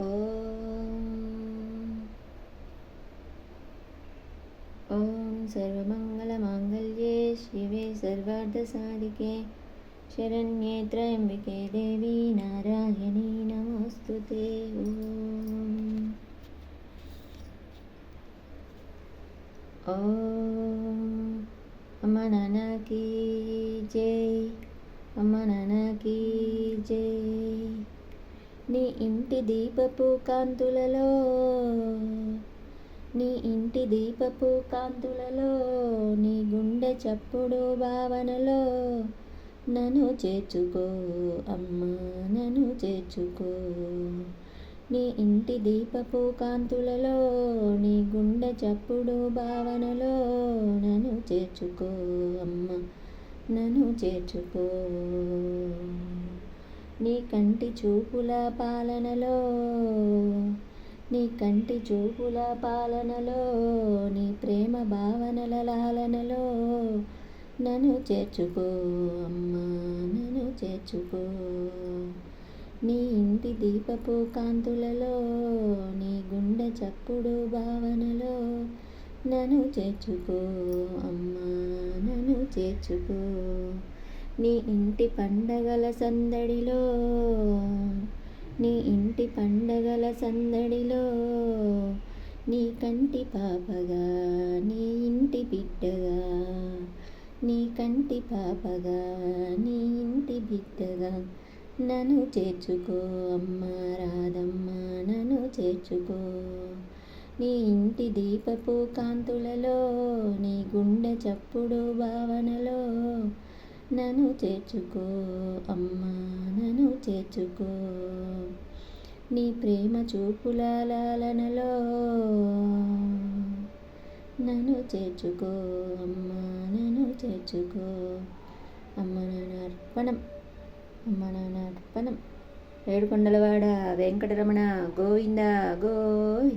ॐ सर्वमङ्गलमाङ्गल्ये शिवे सर्वार्धसाधिके शरण्ये त्र्यम्बिके देवी नारायणी नमोऽस्तु ते ॐ अम्मा नाना की जय अम्मा नाना की जय నీ ఇంటి దీపపు కాంతులలో. నీ ఇంటి దీపపు కాంతులలో నీ గుండె చప్పుడు భావనలో. నన్ను చేర్చుకో అమ్మా నన్ను చేర్చుకో. నీ ఇంటి దీపపు కాంతులలో నీ గుండె చప్పుడు భావనలో. నన్ను చేర్చుకో అమ్మ నన్ను చేర్చుకో. నీ కంటి చూపుల పాలనలో నీ కంటి చూపుల పాలనలో నీ ప్రేమ భావనల లాలనలో నన్ను చేర్చుకో అమ్మా నన్ను చేర్చుకో. నీ ఇంటి దీపపు కాంతులలో నీ గుండె చప్పుడు భావనలో నన్ను చేర్చుకో అమ్మా నన్ను చేర్చుకో. నీ ఇంటి పండగల సందడిలో నీ ఇంటి పండగల సందడిలో నీ కంటి పాపగా నీ ఇంటి బిడ్డగా నీ కంటి పాపగా నీ ఇంటి బిడ్డగా నన్ను చేర్చుకో అమ్మ రాధమ్మ నన్ను చేర్చుకో. నీ ఇంటి దీపపు కాంతులలో నీ గుండె చప్పుడు భావనలో నన్ను చేర్చుకో అమ్మా నన్ను చేర్చుకో. నీ ప్రేమ చూపులాలనలో నన్ను చేర్చుకో అమ్మా నన్ను చేర్చుకో. అమ్మ నాన్న అర్పణం అమ్మ నాన్న అర్పణం. ఏడుకొండలవాడ వెంకటరమణ గోవింద గోయ్.